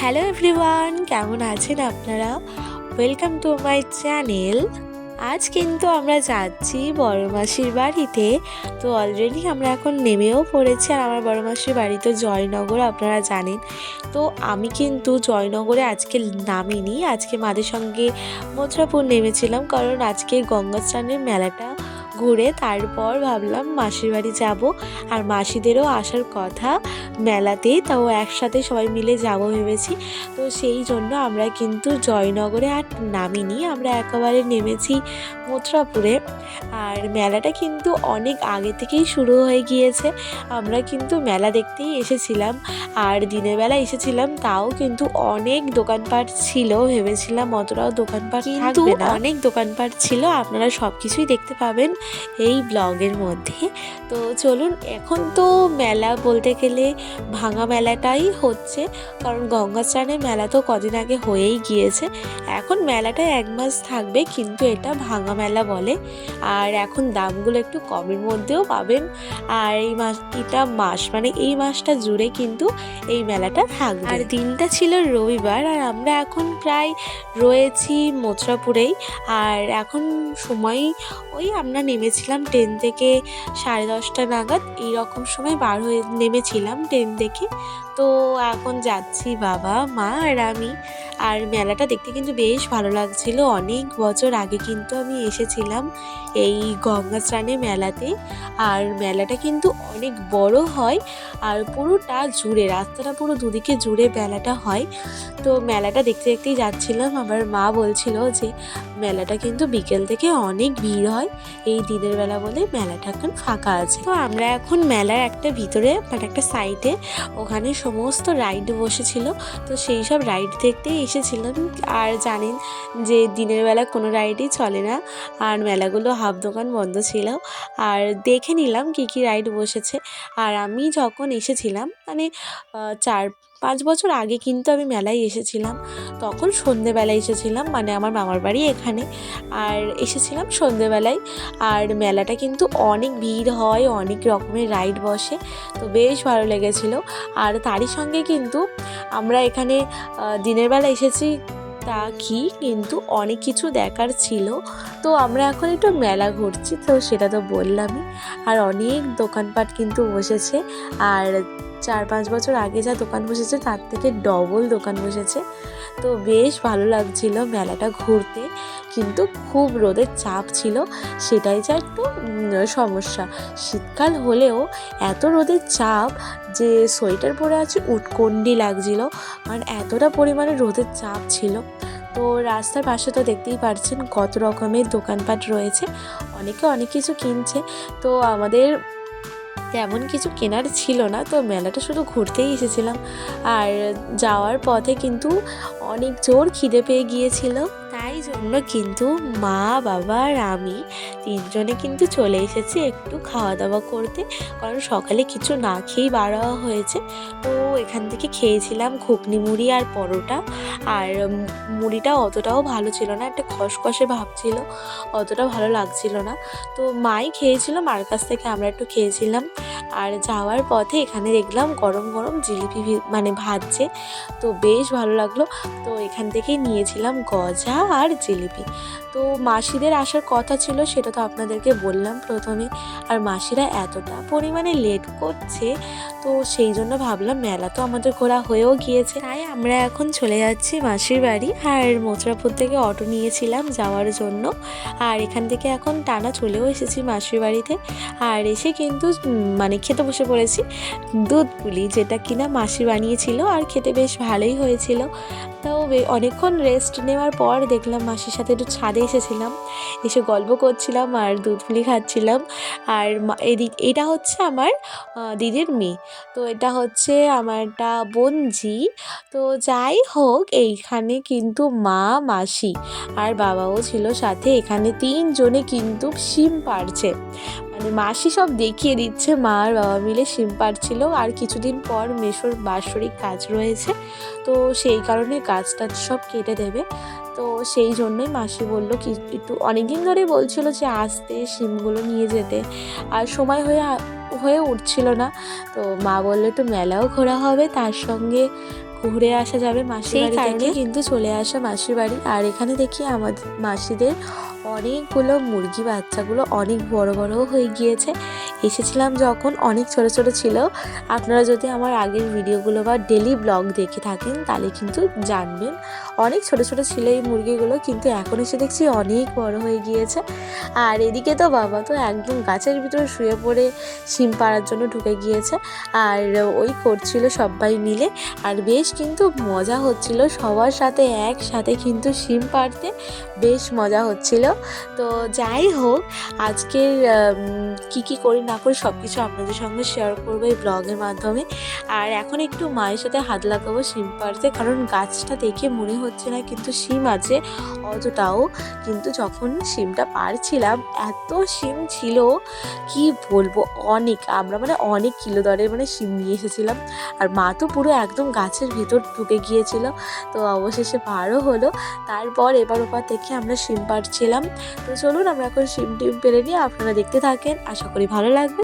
Hello everyone কেমন আছেন আপনারা? ওয়েলকাম টু মাই চ্যানেল আজ কিন্তু আমরা যাচ্ছি বড় মাসির বাড়িতে। তো অলরেডি আমরা এখন নেমেও পড়েছি আর আমার বড় মাসির বাড়ি তো জয়নগর, আপনারা জানেন। তো আমি কিন্তু জয়নগরে আজকে নামিনি। আজকে মাদের সঙ্গে মথুরাপুর নেমেছিলাম কারণ আজকে গঙ্গা স্নানের মেলাটা ঘুরে তারপর ভাবলাম মাসির বাড়ি যাব। আর মাসিদেরও আসার কথা মেলাতে তাও একসাথে সবাই মিলে যাব ভেবেছি। তো সেই জন্য আমরা কিন্তু জয়নগরে আর নামিনি। আমরা একেবারে নেমেছি মথুরাপুরে। আর মেলাটা কিন্তু অনেক আগে থেকেই শুরু হয়ে গিয়েছে। আমরা কিন্তু মেলা দেখতেই এসেছিলাম। আর দিনের বেলা এসেছিলাম তাও কিন্তু অনেক দোকানপাট ছিল ভেবেছিলাম অতটাও দোকানপাট কিন্তু। অনেক দোকানপাট ছিল আপনারা সব কিছুই দেখতে পাবেন। এই ব্লগের মধ্যে। তো চলুন, এখন তো মেলা বলতে গেলে ভাঙা মেলাটাই হচ্ছে, কারণ গঙ্গা স্নানের মেলা তো কদিন আগে হয়েই গিয়েছে। এখন মেলাটা এক মাস থাকবে, কিন্তু এটা ভাঙা মেলা বলে। আর এখন দামগুলো একটু কমের মধ্যেও পাবেন। আর এই মাস, এটা মাস মানে এই মাসটা জুড়ে কিন্তু এই মেলাটা থাকবে। আর দিনটা ছিল রবিবার, আর আমরা এখন প্রায় রয়েছি মথুরাপুরেই আর এখন সময় ওই আমরা নেমেছিলাম ট্রেন থেকে সাড়ে দশটা নাগাদ। এইরকম সময় বার হয়ে নেমেছিলাম ট্রেন থেকে তো এখন যাচ্ছি বাবা, মা আর আমি। আর মেলাটা দেখতে কিন্তু বেশ ভালো লাগছিল। অনেক বছর আগে কিন্তু আমি এসেছিলাম এই গঙ্গা স্নানে মেলাতে। আর মেলাটা কিন্তু অনেক বড় হয় আর পুরোটা জুড়ে, রাস্তাটা পুরো দুদিকে জুড়ে মেলাটা হয়। তো মেলাটা দেখতে দেখতেই যাচ্ছিলাম। আমার মা বলছিল যে, মেলাটা কিন্তু বিকেল থেকে অনেক ভিড় হয়। এই দিনের বেলা বলে মেলাটা এখন ফাঁকা আছে। তো আমরা এখন মেলার একটা ভিতরে মানে একটা সাইডে ওখানে সমস্ত রাইড বসেছিল। তো সেই সব রাইড দেখতেই এসেছিলাম আর জানেন যে দিনের বেলা কোনো রাইডই চলে না। আর মেলাগুলো হাফ দোকান বন্ধ ছিল। আর দেখে নিলাম কী কী রাইড বসেছে। আর আমি যখন এসেছিলাম মানে চার পাঁচ বছর আগে কিন্তু আমি মেলায় এসেছিলাম। তখন সন্ধেবেলায় এসেছিলাম মানে আমার মামার বাড়ি এখানে। আর এসেছিলাম সন্ধেবেলায়। আর মেলাটা কিন্তু অনেক ভিড় হয়, অনেক রকমের রাইড বসে, তো বেশ ভালো লেগেছিল। আর তারই সঙ্গে কিন্তু আমরা এখানে দিনের বেলা এসেছি তা কি, কিন্তু অনেক কিছু দেখার ছিল। তো আমরা এখন একটু মেলা ঘুরছি, তো সেটা তো বললামই। আর অনেক দোকানপাট কিন্তু বসেছে। আর চার পাঁচ বছর আগে যা দোকান বসেছে, তার থেকে ডবল দোকান বসেছে। তো বেশ ভালো লাগছিল মেলাটা ঘুরতে, কিন্তু খুব রোদের চাপ ছিল, সেটাই যা একটু সমস্যা। শীতকাল হলেও এত রোদের চাপ যে সোয়েটার পরে আছে উটকন্ডি লাগছিল কারণ এতটা পরিমাণে রোদের চাপ ছিল। তো রাস্তার পাশে তো দেখতেই পারছেন কত রকমের দোকানপাট রয়েছে, অনেকে অনেক কিছু কিনছে। তো আমাদের তেমন কিছু কেনার ছিল না, তো মেলাটা শুধু ঘুরতেই এসেছিলাম। আর যাওয়ার পথে কিন্তু অনেক জোর খিদে পেয়ে গিয়েছিল। তাই জন্য কিন্তু মা, বাবা আর আমি তিনজনে কিন্তু চলে এসেছি একটু খাওয়া দাওয়া করতে। কারণ সকালে কিছু না খেয়েই বার হওয়া হয়েছে। তো এখান থেকে খেয়েছিলাম ঘুগনি মুড়ি আর পরোটা। আর মুড়িটা অতটাও ভালো ছিল না, একটা খসখসে ভাব ছিল, অতটা ভালো লাগছিল না। তো মাই খেয়েছিল, মার কাছ থেকে আমরা একটু খেয়েছিলাম। আর যাওয়ার পথে এখানে দেখলাম গরম গরম জিলিপি মানে ভাজছে। তো বেশ ভালো লাগল। তো এখান থেকেই নিয়েছিলাম গজা আর জিলিপি। তো মাসিদের আসার কথা ছিল সেটা তো আপনাদেরকে বললাম প্রথমে। আর মাসিরা এতটা পরিমাণে লেট করছে, তো সেই জন্য ভাবলাম মেলা তো আমাদের ঘোরা হয়েও গিয়েছে। তাই আমরা এখন চলে যাচ্ছি মাসির বাড়ি। আর মথুরাপুর থেকে অটো নিয়েছিলাম যাওয়ার জন্য। আর এখান থেকে এখন টানা চলেও এসেছি মাসির বাড়িতে। আর এসে কিন্তু মানে খেতে বসে পড়েছি। দুধ পুলি যেটা কিনা মাসি বানিয়েছিল আর খেতে বেশ ভালোই হয়েছিল। তো অনেকক্ষণ রেস্ট নেওয়ার পর দেখলাম মাসির সাথে একটু ছাদে এসেছিলাম। এসে গল্প করছিলাম আর দুধ পুলি খাচ্ছিলাম। আর এদিক, এটা হচ্ছে আমার দিদির মেয়ে। তো এটা হচ্ছে আমার একটা বোনজি তো যাই হোক, এইখানে কিন্তু মা, মাসি আর বাবাও ছিল সাথে। এখানে তিনজনে কিন্তু সিম পাড়ছে। মানে মাসি সব দেখিয়ে দিচ্ছে, মা আর বাবা মিলে সিম পাড়ছিল। আর কিছুদিন পর মেশোর বাৎসরিক কাজ রয়েছে। তো সেই কারণে গাছ টাছ সব কেটে দেবে। তো সেই জন্যই মাসি বলল কি একটু অনেকদিন ধরেই বলছিল যে আসতে সিমগুলো নিয়ে যেতে। আর সময় হয়ে হয়ে উঠছিল না। তো মা বলল একটু মেলাও ঘোরা হবে তার সঙ্গে ঘুরে আসা যাবে মাসির বাড়ি থেকে। কিন্তু চলে আসা মাসির বাড়ি। আর এখানে দেখি আমাদের মাসিদের অনেকগুলো মুরগি বাচ্চাগুলো অনেক বড় বড় হয়ে গিয়েছে। এসেছিলাম যখন অনেক ছোট ছোট ছিল। আপনারা যদি আমার আগের ভিডিওগুলো বা ডেলি ব্লগ দেখে থাকেন, তাহলে কিন্তু জানবেন। অনেক ছোট ছোট ছিল এই মুরগিগুলো, কিন্তু এখন এসে দেখছি অনেক বড় হয়ে গিয়েছে। আর এদিকে তো বাবা তো একদম গাছের ভিতরে শুয়ে পড়ে, শিম পাড়ার জন্য ঢুকে গিয়েছে। আর ওই করছিল সবাই মিলে। আর বেশ কিন্তু মজা হচ্ছিল সবার সাথে, একসাথে কিন্তু শিম পাড়তে বেশ মজা হচ্ছিল। তো যাই হোক, আজকের কি কি করি না করি সব কিছু আপনাদের সঙ্গে শেয়ার করব এই ব্লগের মাধ্যমে। আর এখন একটু মায়ের সাথে হাত লাগাবো শিম পাড়তে, কারণ গাছটা দেখে মনে হচ্ছে না কিন্তু শিম আছে অতটাও। কিন্তু যখন শিমটা পারছিলাম এত শিম ছিল, কি বলব, অনেক। আমরা মানে অনেক কিলো দরের মানে শিম নিয়ে এসেছিলাম। আর মা তো পুরো একদম গাছের ভেতর ঢুকে গিয়েছিল। তো অবশেষে পারও হলো। তারপর এবার ওপার থেকে আমরা শিম পাড়ছিলাম। তো চলুন, আমরা এখন শিম টিম পেরে নিয়ে আপনারা দেখতে থাকেন। আশা করি ভালো লাগবে।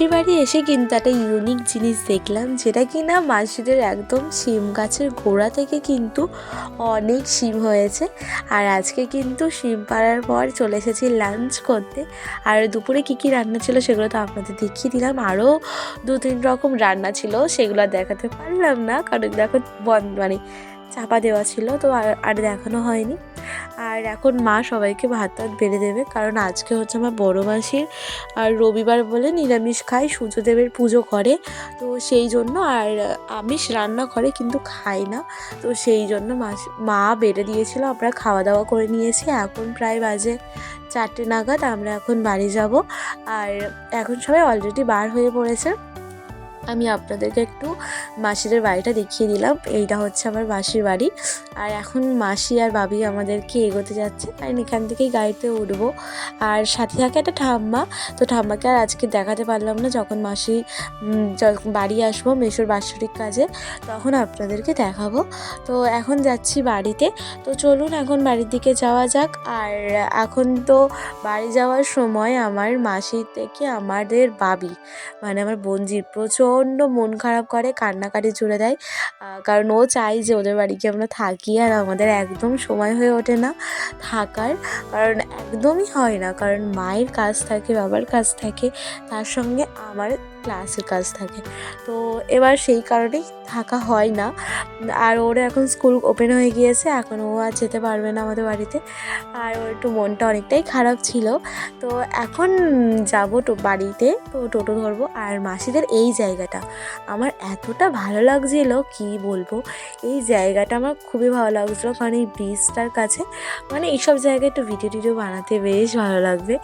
মাসির বাড়ি এসে কিন্তু একটা ইউনিক জিনিস দেখলাম, যেটা কি না মাসিদের একদম শিম গাছের গোড়া থেকে কিন্তু অনেক শিম হয়েছে। আর আজকে কিন্তু শিম পাড়ার পর চলে এসেছি লাঞ্চ করতে। আর দুপুরে কী কী রান্না ছিল সেগুলো তো আপনাদের দেখিয়ে দিলাম। আরও দু তিন রকম রান্না ছিল, সেগুলো দেখাতে পারলাম না। কারণ দেখো বন্ধ মানে চাপা দেওয়া ছিল, তো আর দেখানো হয়নি। আর এখন মা সবাইকে ভাত টাত বেড়ে দেবে, কারণ আজকে হচ্ছে আমার বড় মাসির আর রবিবার বলে নিরামিষ খায়, সূর্যদেবের পুজো করে, তো সেই জন্য আর আমিষ রান্না করে কিন্তু খায় না। তো সেই জন্য মাস, মা বেড়ে দিয়েছিল, আমরা খাওয়া দাওয়া করে নিয়েছি, এখন প্রায় বাজে চারটে নাগাদ, আমরা এখন বাড়ি যাব। আর এখন সবাই অলরেডি বার হয়ে পড়েছে। আমি আপনাদেরকে একটু মাসিদের বাড়িটা দেখিয়ে দিলাম। এইটা হচ্ছে আমার মাসির বাড়ি। আর এখন মাসি আর বাবি আমাদেরকে এগোতে যাচ্ছে কারণ এখান থেকেই গাড়িতে উঠবো। আর সাথে থাকে একটা ঠাম্মা, তো ঠাম্মাকে আর আজকে দেখাতে পারলাম না। যখন মাসি বাড়ি আসব মেশোর বাৎসরিক কাজে, তখন আপনাদেরকে দেখাবো। তো এখন যাচ্ছি বাড়িতে। তো চলুন এখন বাড়ির দিকে যাওয়া যাক। আর এখন তো বাড়ি যাওয়ার সময় আমার মাসির থেকে আমাদের বাবি মানে আমার বোনজির প্রচণ্ড মন খারাপ করে, কান্নাকাটি জুড়ে দেয়। কারণ ও চাই যে ওদের বাড়িকে আমরা থাকি আর আমাদের একদম সময় হয়ে ওঠে না থাকার। কারণ একদমই হয় না, কারণ মায়ের কাজ থাকে, বাবার কাজ থাকে। তার সঙ্গে আমার ক্লাসের কাজ থাকে। তো এবার সেই কারণেই থাকা হয় না। আর ওর এখন স্কুল ওপেন হয়ে গিয়েছে, এখন ও আর যেতে পারবে না আমাদের বাড়িতে। আর ওর একটু মনটা অনেকটাই খারাপ ছিল। তো এখন যাব তো বাড়িতে, তো টোটো ধরবো। আর মাসিদের এই জায়গাটা আমার এতটা ভালো লাগছিল, কি বলব? এই জায়গাটা আমার খুবই ভালো লাগছিল, কারণ এই ব্রিজটার কাছে মানে এইসব জায়গায় একটু ভিডিও টিডিও বানাতে বেশ ভালো লাগবে।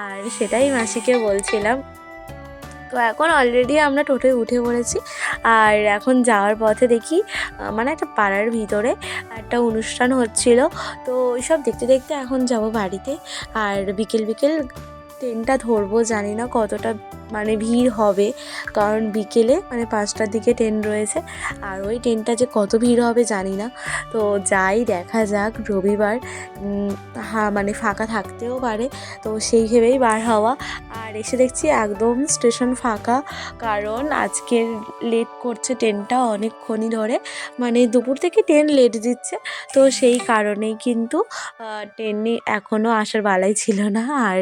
আর সেটাই মাসিকে বলছিলাম তো এখন অলরেডি আমরা টোটোয় উঠে পড়েছি। আর এখন যাওয়ার পথে দেখি মানে একটা পাড়ার ভিতরে একটা অনুষ্ঠান হচ্ছিল। তো ওইসব দেখতে দেখতে এখন যাব বাড়িতে। আর বিকেল বিকেল ট্রেনটা ধরবো, জানি না কতটা মানে ভিড় হবে। কারণ বিকেলে মানে পাঁচটার দিকে ট্রেন রয়েছে। আর ওই ট্রেনটা যে কত ভিড় হবে জানি না। তো যাই দেখা যাক রবিবার হ্যাঁ মানে ফাঁকা থাকতেও পারে। তো সেই ভেবেই বার হওয়া। আর এসে দেখছি একদম স্টেশন ফাঁকা। কারণ আজকের লেট করছে ট্রেনটা অনেকক্ষণই ধরে। মানে দুপুর থেকে ট্রেন লেট দিচ্ছে। তো সেই কারণেই কিন্তু ট্রেনে এখনও আসার বালাই ছিল না। আর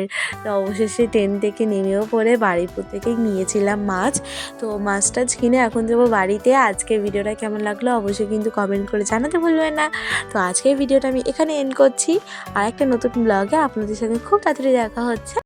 অবশেষে ট্রেন থেকে নেমেও পড়ে বাড়িপুর থেকেই নিয়েছিলাম মাছ। তো মাছ টাছ কিনে এখন যাব বাড়িতে। আজকে ভিডিওটা কেমন লাগল অবশ্যই কিন্তু কমেন্ট করে জানাতে ভুলবেন না। তো আজকের ভিডিওটা আমি এখানে এন্ড করছি। আর একটা নতুন ব্লগে আপনাদের সঙ্গে খুব তাড়াতাড়ি দেখা হচ্ছে।